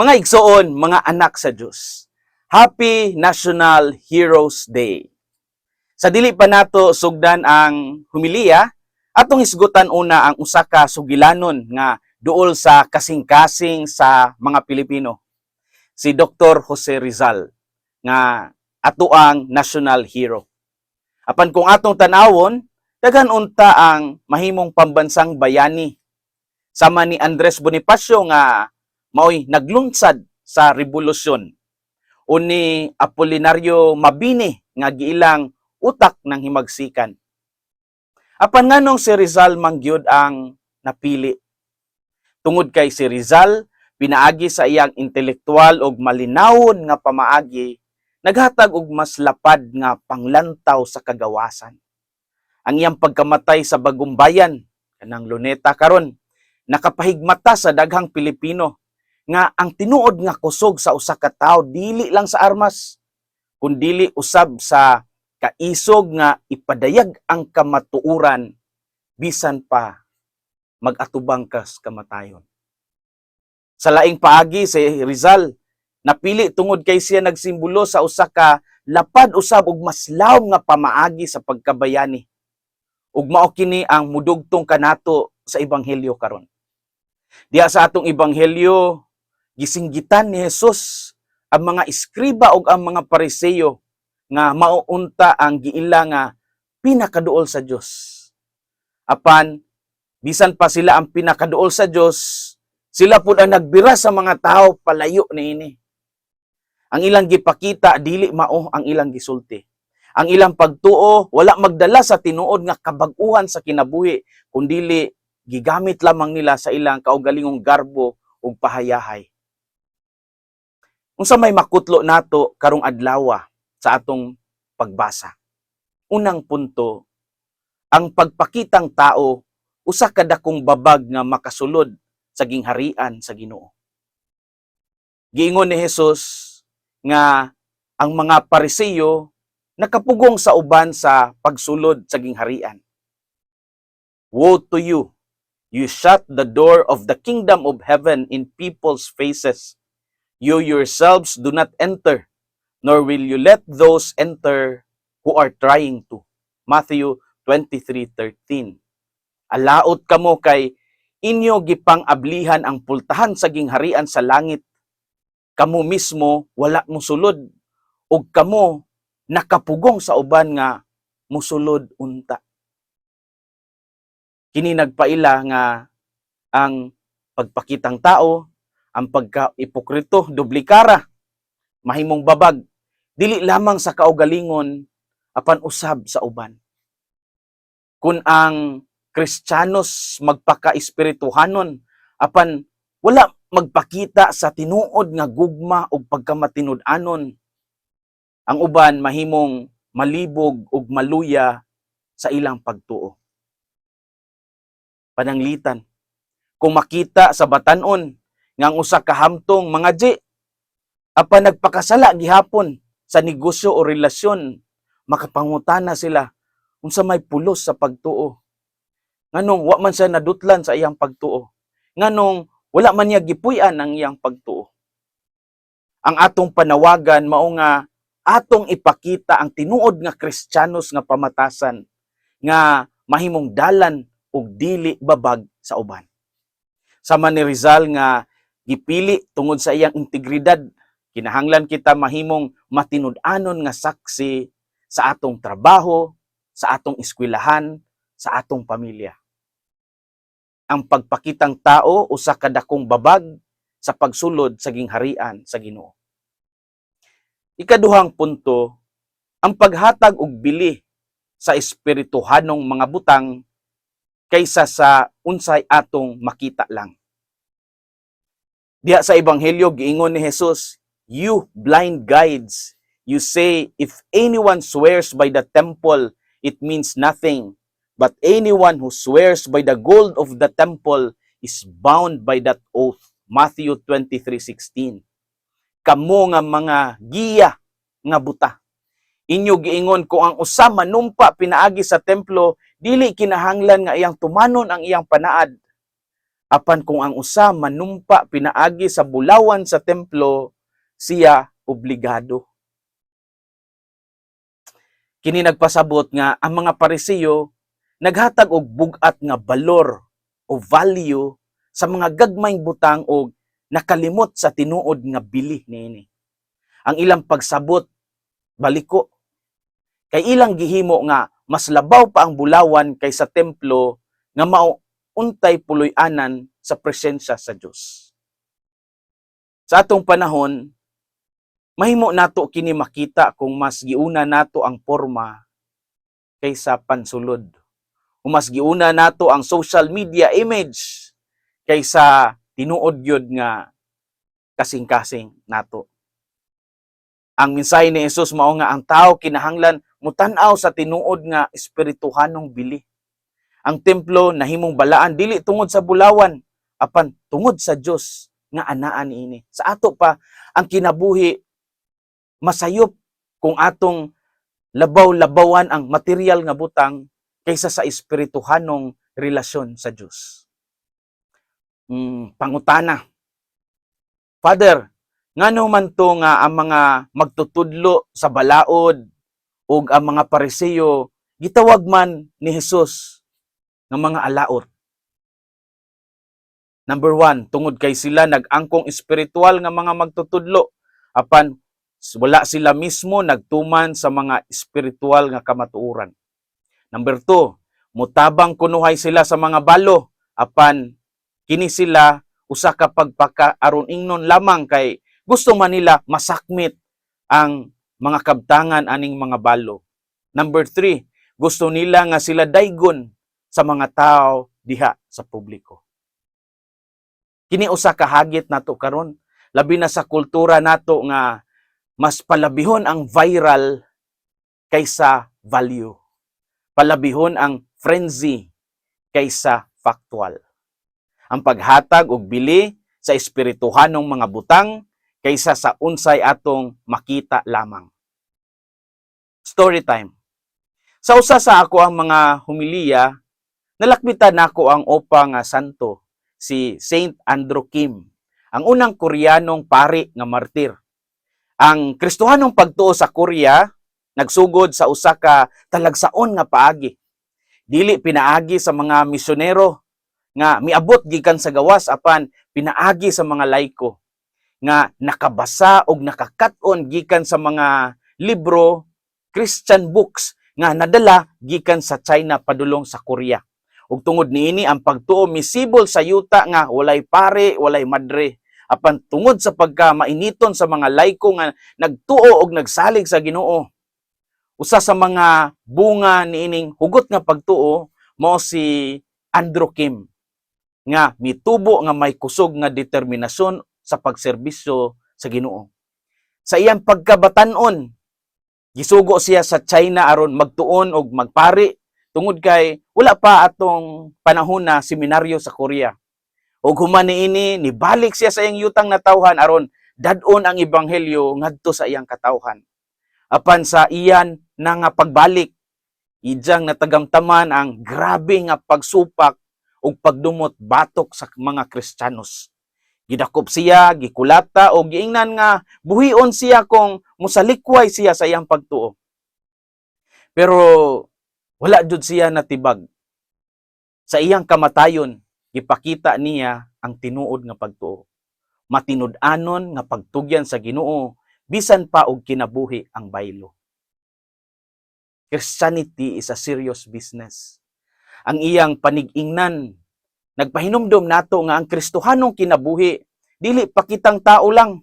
Mga igsoon, mga anak sa Diyos. Happy National Heroes Day. Sa dili pa nato sugdan ang humiliya, atong isgutan una ang usa ka sugilanon nga duol sa kasing-kasing sa mga Pilipino. Si Dr. Jose Rizal nga ato ang national hero. Apan kung atong tanawon, daghan unta ang mahimong pambansang bayani. Sama ni Andres Bonifacio nga maoy naglunsad sa revolusyon. O ni Apolinario Mabini nga giilang utak ng himagsikan. Apan nganong si Rizal mangyud ang napili. Tungod kay si Rizal, pinaagi sa iyang intelektual og malinawon nga pamaagi, naghatag og mas lapad nga panglantaw sa kagawasan. Ang iyang pagkamatay sa bagong bayan, kanang luneta karon, nakapahigmata sa daghang Pilipino nga ang tinuod nga kusog sa usa ka tawo dili lang sa armas, kundili usab sa kaisog nga ipadayag ang kamatuuran bisan pa magatubang kas kamatayon. Sa laing paagi si Rizal napili tungod kay siya nagsimbolo sa usa ka lapad usab og mas lawom nga pamaagi sa pagkabayani. Ug mao kini ang mudugtong kanato sa ebanghelyo karon. Diha sa atong ebanghelyo gisinggitan ni Jesus ang mga iskriba ug ang mga pariseyo nga mauunta ang giila nga pinakaduol sa Dios. Apan bisan pa sila ang pinakaduol sa Dios, sila pud ang nagbira sa mga tao palayo niini. Ang ilang gipakita dili mao ang ilang gisulti. Ang ilang pagtuo wala magdala sa tinuod nga kabag-uhan sa kinabuhi kundili gigamit lamang nila sa ilang kaugalingong garbo ug pahayahay. Unsa may makutlo nato karong adlaw sa atong pagbasa. Unang punto, ang pagpakitang tao usa ka dakong babag nga makasulod sa gingharian sa Ginoo. Giingon ni Jesus nga ang mga pariseyo nakapugong sa uban sa pagsulod sa gingharian. Woe to you! You shut the door of the kingdom of heaven in people's faces. You yourselves do not enter, nor will you let those enter who are trying to. Matthew 23:13. Alaot kamo kay inyo gipang ablihan ang pultahan sa gingharian sa langit. Kamo mismo wala mosulod ug kamo nakapugong sa uban nga musulod unta. Kini nagpaila nga ang pagpakitang tao, ang pagka-ipokrito, dublikara, mahimong babag, dili lamang sa kaugalingon apan usab sa uban. Kung ang Kristiyanos magpaka-espirituhanon apan wala magpakita sa tinuod nga gugma ug pagkamatinud-anon ang uban mahimong malibog ug maluya sa ilang pagtuo. Pananglitan. Kung makita sa batanon nga ang usa ka hamtong mga di apan nagpakasala gihapon sa negosyo o relasyon makapangutana sila unsa may pulos sa pagtuo. Nganong wa man siya nadutlan sa iyang pagtuo. Nganong wala man niya gipuy-an ang iyang pagtuo. Ang atong panawagan mao nga atong ipakita ang tinuod nga Kristiyanos nga pamatasan nga mahimong dalan ug dili babag sa uban. Sama ni Rizal nga gipili tungod sa iyang integridad, kinahanglan kita mahimong matinud-anon nga saksi sa atong trabaho, sa atong eskwelahan, sa atong pamilya. Ang pagpakitang tao usa ka dakong babag sa pagsulod sa gingharian sa Ginoo. Ikaduhang punto, ang paghatag og bili sa espirituhanong mga butang kaysa sa unsay atong makita lang. Diha sa ebanghelyo giingon ni Jesus, "You blind guides, you say if anyone swears by the temple, it means nothing, but anyone who swears by the gold of the temple is bound by that oath." Matthew 23:16. Kamo nga mga giya nga buta. Inyo giingon ko ang usa manumpa pinaagi sa templo dili kinahanglan nga iyang tumanon ang iyang panaad. Apan kung ang usa manumpa pinaagi sa bulawan sa templo siya obligado. Kini nagpasabot nga ang mga parisiyo naghatag og bugat nga balor o value sa mga gagmayng butang o nakalimot sa tinuod nga bili niini ang ilang pagsabot baliko. Kay ilang gihimo nga mas labaw pa ang bulawan kaysa templo nga mao untay puloy-anan sa presensya sa Dios. Sa atong panahon, mahimo nato kini makita kung mas giuna nato ang forma kaysa pansulod. O mas giuna nato ang social media image kaysa tinuod gyud nga kasing-kasing nato. Ang mensahe ni Jesus mao nga ang tao kinahanglan mutan-aw sa tinuod nga espirituhanong bili ang templo nahimong balaan dili tungod sa bulawan apan tungod sa Dios nga anaan ini. Sa ato pa ang kinabuhi masayop kung atong labaw-labawan ang material nga butang kaysa sa espirituhanong relasyon sa Dios mm, pangutana. Father ngano man to nga ang mga magtutudlo sa balaod ug ang mga pariseyo gitawag man ni Jesus ng mga alaot. Number one, tungod kay sila nag-angkong espiritual nga mga magtutudlo, apan wala sila mismo nagtuman sa mga espiritual nga kamatuoran. Number two, mutabang kunuhay sila sa mga balo, apan kini sila usa ka pagpaka aron ingnon lamang kay gusto man nila masakmit ang mga kabtangan aning mga balo. Number three, gusto nila nga sila daygon sa mga tao diha sa publiko. Kini usa ka hagit nato karon labi na sa kultura nato nga mas palabihon ang viral kaysa value. Palabihon ang frenzy kaysa factual. Ang paghatag og bili sa espirituhanong mga butang kaysa sa unsay atong makita lamang. Story time. Sa usa sa ako ang mga humiliya nalakbitan nako ang opa nga santo, si Saint Andrew Kim, ang unang Koreanong pari nga martir. Ang Kristohanong pagtuo sa Korea nagsugod sa usa ka talagsaon nga paagi. Dili pinaagi sa mga misyonero nga miabot gikan sa gawas apan pinaagi sa mga laiko nga nakabasa og nakakaton gikan sa mga libro Christian books nga nadala gikan sa China padulong sa Korea. Ug tungod niini ang pagtuo misibol sa yuta nga walay pare, walay madre. Apan tungod sa pagka mainiton sa mga laiko nga nagtuo og nagsalig sa Ginoo. Usa sa mga bunga niining hugot nga pagtuo mao si Andrew Kim nga mitubo nga may kusog nga determinasyon sa pagserbisyo sa Ginoo. Sa iyang pagkabatanon, gisugo siya sa China aron magtuon og magpari tungod kay wala pa atong panahon na seminaryo sa Korea. Ug human niini nibalik siya sa iyang yutang na tawhan aron dadon ang ebanghelyo ngadto sa iyang katawhan. Apan sa iyan na nga pagbalik, ijang natagamtaman ang grabe nga pagsupak ug pagdumot batok sa mga Kristiyanos. Gidakop siya, gikulata o giingnan nga buhion siya kung musalikway siya sa iyang pagtuo. Pero wala jud siya natibag. Sa iyang kamatayon, ipakita niya ang tinuod nga pagtuo. Matinud-anon nga pagtugyan sa Ginoo bisan pa og kinabuhi ang baylo. Christianity is a serious business. Ang iyang panig-ingnan nagpahinumdom nato nga ang Kristohanong kinabuhi dili pakitang tao lang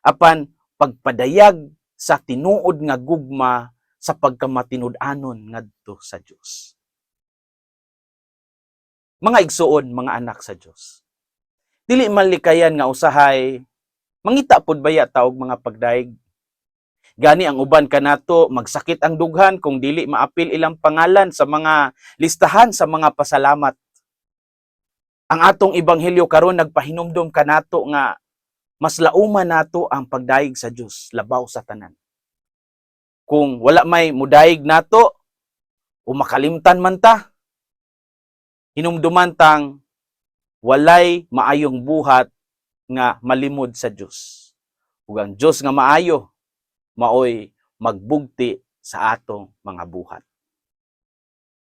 apan pagpadayag sa tinuod nga gugma sa pagkamatinud-anon ngadto sa Dios. Mga igsuon, mga anak sa Dios. Dili malikayan nga usahay mangita pud baya taog mga pagdaig. Gani ang uban kanato magsakit ang dughan kung dili maapil ilang pangalan sa mga listahan sa mga pasalamat. Ang atong ebanghelyo karon nagpahinumdom kanato nga mas lauma nato ang pagdaig sa Dios labaw sa tanan kung wala may mudayig nato o makalimtan man ta hinumduman tang walay maayong buhat nga malimod sa Dios. Ug ang Dios nga maayo maoy magbugti sa atong mga buhat.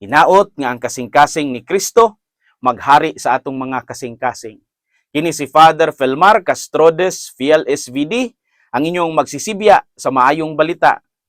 Hinaot nga ang kasing-kasing ni Kristo maghari sa atong mga kasing-kasing. Kini si Father Felmar Castrodes, Fiel ang inyong magsisibya sa maayong balita.